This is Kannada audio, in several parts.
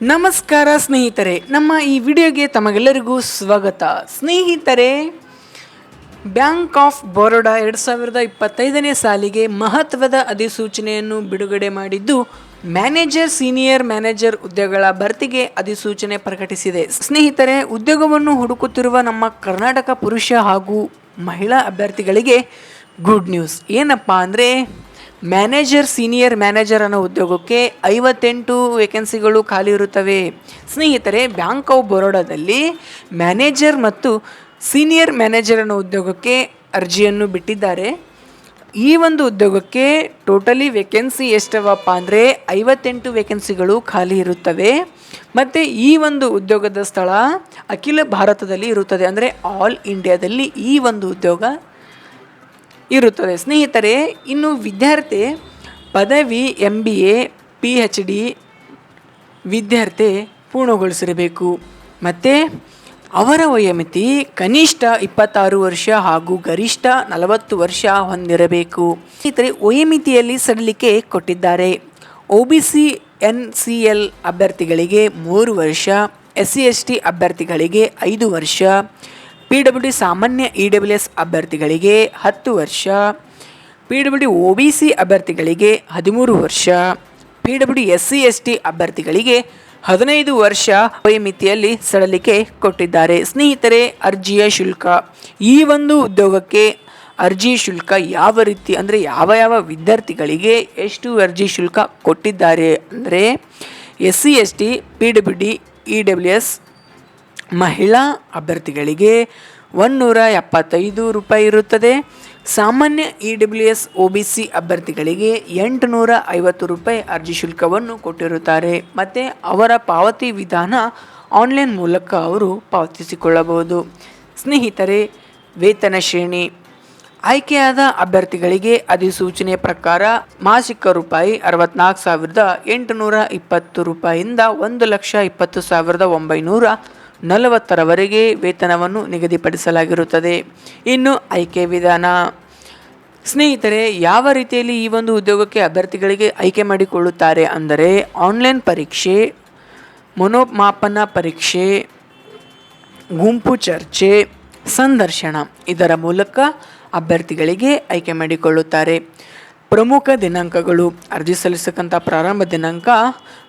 ನಮಸ್ಕಾರ ಸ್ನೇಹಿತರೆ, ನಮ್ಮ ಈ ವಿಡಿಯೋಗೆ ತಮಗೆಲ್ಲರಿಗೂ ಸ್ವಾಗತ. ಸ್ನೇಹಿತರೆ, ಬ್ಯಾಂಕ್ ಆಫ್ ಬರೋಡಾ ಎರಡು ಸಾವಿರದ ಇಪ್ಪತ್ತೈದನೇ ಸಾಲಿಗೆ ಮಹತ್ವದ ಅಧಿಸೂಚನೆಯನ್ನು ಬಿಡುಗಡೆ ಮಾಡಿದ್ದು, ಮ್ಯಾನೇಜರ್, ಸೀನಿಯರ್ ಮ್ಯಾನೇಜರ್ ಹುದ್ದೆಗಳ ಭರ್ತಿಗೆ ಅಧಿಸೂಚನೆ ಪ್ರಕಟಿಸಿದೆ. ಸ್ನೇಹಿತರೆ, ಉದ್ಯೋಗವನ್ನು ಹುಡುಕುತ್ತಿರುವ ನಮ್ಮ ಕರ್ನಾಟಕ ಪುರುಷ ಹಾಗೂ ಮಹಿಳಾ ಅಭ್ಯರ್ಥಿಗಳಿಗೆ ಗುಡ್ ನ್ಯೂಸ್. ಏನಪ್ಪ ಅಂದರೆ ಮ್ಯಾನೇಜರ್, ಸೀನಿಯರ್ ಮ್ಯಾನೇಜರ್ ಅನ್ನೋ ಉದ್ಯೋಗಕ್ಕೆ ಐವತ್ತೆಂಟು ವೇಕೆನ್ಸಿಗಳು ಖಾಲಿ ಇರುತ್ತವೆ. ಸ್ನೇಹಿತರೆ ಬ್ಯಾಂಕ್ ಆಫ್ ಬರೋಡಾದಲ್ಲಿ ಮ್ಯಾನೇಜರ್ ಮತ್ತು ಸೀನಿಯರ್ ಮ್ಯಾನೇಜರ್ ಅನ್ನೋ ಉದ್ಯೋಗಕ್ಕೆ ಅರ್ಜಿಯನ್ನು ಬಿಟ್ಟಿದ್ದಾರೆ. ಈ ಒಂದು ಉದ್ಯೋಗಕ್ಕೆ ಟೋಟಲಿ ವೇಕೆನ್ಸಿ ಎಷ್ಟವಪ್ಪ ಅಂದರೆ ಐವತ್ತೆಂಟು ವೇಕೆನ್ಸಿಗಳು ಖಾಲಿ ಇರುತ್ತವೆ. ಮತ್ತು ಈ ಒಂದು ಉದ್ಯೋಗದ ಸ್ಥಳ ಅಖಿಲ ಭಾರತದಲ್ಲಿ ಇರುತ್ತದೆ. ಅಂದರೆ ಆಲ್ ಇಂಡಿಯಾದಲ್ಲಿ ಈ ಒಂದು ಉದ್ಯೋಗ ಇರುತ್ತದೆ. ಸ್ನೇಹಿತರೆ, ಇನ್ನು ವಿದ್ಯಾರ್ಥಿ ಪದವಿ M B A P H D ವಿದ್ಯಾರ್ಥಿ ಪೂರ್ಣಗೊಳಿಸಿರಬೇಕು. ಮತ್ತು ಅವರ ವಯೋಮಿತಿ ಕನಿಷ್ಠ ಇಪ್ಪತ್ತಾರು ವರ್ಷ ಹಾಗೂ ಗರಿಷ್ಠ ನಲವತ್ತು ವರ್ಷ ಹೊಂದಿರಬೇಕು. ಸ್ನೇಹಿತರೆ, ವಯೋಮಿತಿಯಲ್ಲಿ ಸಡಿಲಿಕೆ ಕೊಟ್ಟಿದ್ದಾರೆ. O B C N C L ಅಭ್ಯರ್ಥಿಗಳಿಗೆ ಮೂರು ವರ್ಷ ಎಸ್ ಸಿ ಎಸ್ ಟಿ ಅಭ್ಯರ್ಥಿಗಳಿಗೆ ಐದು ವರ್ಷ ಪಿ ಡಬ್ಲ್ಯೂ ಸಾಮಾನ್ಯ ಇ ಡಬ್ಲ್ಯೂ ಎಸ್ ಅಭ್ಯರ್ಥಿಗಳಿಗೆ ಹತ್ತು ವರ್ಷ P W D O B C ಅಭ್ಯರ್ಥಿಗಳಿಗೆ ಹದಿಮೂರು ವರ್ಷ P W D S C S T ಅಭ್ಯರ್ಥಿಗಳಿಗೆ ಹದಿನೈದು ವರ್ಷ ವಯಮಿತಿಯಲ್ಲಿ ಸಡಲಿಕೆ ಕೊಟ್ಟಿದ್ದಾರೆ. ಸ್ನೇಹಿತರೆ, ಅರ್ಜಿಯ ಶುಲ್ಕ. ಈ ಒಂದು ಉದ್ಯೋಗಕ್ಕೆ ಅರ್ಜಿ ಶುಲ್ಕ ಯಾವ ರೀತಿ, ಅಂದರೆ ಯಾವ ಯಾವ ವಿದ್ಯಾರ್ಥಿಗಳಿಗೆ ಎಷ್ಟು ಅರ್ಜಿ ಶುಲ್ಕ ಕೊಟ್ಟಿದ್ದಾರೆ ಅಂದರೆ S C S T P W D E W S ಮಹಿಳಾ ಅಭ್ಯರ್ಥಿಗಳಿಗೆ ಒನ್ನೂರ ಎಪ್ಪತ್ತೈದು ರೂಪಾಯಿ ಇರುತ್ತದೆ. ಸಾಮಾನ್ಯ E W S O B C ಅಭ್ಯರ್ಥಿಗಳಿಗೆ ಎಂಟುನೂರ ಐವತ್ತು ರೂಪಾಯಿ ಅರ್ಜಿ ಶುಲ್ಕವನ್ನು ಕೊಟ್ಟಿರುತ್ತಾರೆ. ಮತ್ತು ಅವರ ಪಾವತಿ ವಿಧಾನ ಆನ್ಲೈನ್ ಮೂಲಕ ಅವರು ಪಾವತಿಸಿಕೊಳ್ಳಬಹುದು. ಸ್ನೇಹಿತರೆ, ವೇತನ ಶ್ರೇಣಿ. ಆಯ್ಕೆಯಾದ ಅಭ್ಯರ್ಥಿಗಳಿಗೆ ಅಧಿಸೂಚನೆ ಪ್ರಕಾರ ಮಾಸಿಕ ರೂಪಾಯಿ ಅರವತ್ನಾಲ್ಕು ಸಾವಿರದ ಎಂಟುನೂರ ಇಪ್ಪತ್ತು ರೂಪಾಯಿಯಿಂದ ಒಂದು ಲಕ್ಷ ಇಪ್ಪತ್ತು ಸಾವಿರದ ಒಂಬೈನೂರ ನಲವತ್ತರವರೆಗೆ ವೇತನವನ್ನು ನಿಗದಿಪಡಿಸಲಾಗಿರುತ್ತದೆ. ಇನ್ನು ಆಯ್ಕೆ ವಿಧಾನ. ಸ್ನೇಹಿತರೆ, ಯಾವ ರೀತಿಯಲ್ಲಿ ಈ ಒಂದು ಉದ್ಯೋಗಕ್ಕೆ ಅಭ್ಯರ್ಥಿಗಳಿಗೆ ಆಯ್ಕೆ ಮಾಡಿಕೊಳ್ಳುತ್ತಾರೆ ಅಂದರೆ, ಆನ್ಲೈನ್ ಪರೀಕ್ಷೆ, ಮನೋಮಾಪನ ಪರೀಕ್ಷೆ, ಗುಂಪು ಚರ್ಚೆ, ಸಂದರ್ಶನ. ಇದರ ಮೂಲಕ ಅಭ್ಯರ್ಥಿಗಳಿಗೆ ಆಯ್ಕೆ ಮಾಡಿಕೊಳ್ಳುತ್ತಾರೆ. ಪ್ರಮುಖ ದಿನಾಂಕಗಳು. ಅರ್ಜಿ ಸಲ್ಲಿಸಕ್ಕಂಥ ಪ್ರಾರಂಭ ದಿನಾಂಕ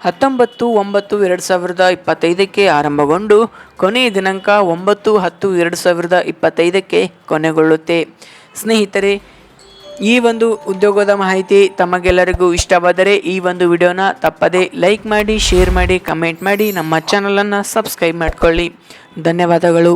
ಹತ್ತೊಂಬತ್ತು ಒಂಬತ್ತು ಎರಡು ಸಾವಿರದ ಇಪ್ಪತ್ತೈದಕ್ಕೆ ಆರಂಭಗೊಂಡು ಕೊನೆಯ ದಿನಾಂಕ ಒಂಬತ್ತು ಹತ್ತು ಎರಡು ಸಾವಿರದ ಇಪ್ಪತ್ತೈದಕ್ಕೆ ಕೊನೆಗೊಳ್ಳುತ್ತೆ. ಸ್ನೇಹಿತರೆ, ಈ ಒಂದು ಉದ್ಯೋಗದ ಮಾಹಿತಿ ತಮಗೆಲ್ಲರಿಗೂ ಇಷ್ಟವಾದರೆ ಈ ಒಂದು ವಿಡಿಯೋನ ತಪ್ಪದೇ ಲೈಕ್ ಮಾಡಿ, ಶೇರ್ ಮಾಡಿ, ಕಮೆಂಟ್ ಮಾಡಿ ನಮ್ಮ ಚಾನಲನ್ನು ಸಬ್ಸ್ಕ್ರೈಬ್ ಮಾಡಿಕೊಳ್ಳಿ. ಧನ್ಯವಾದಗಳು.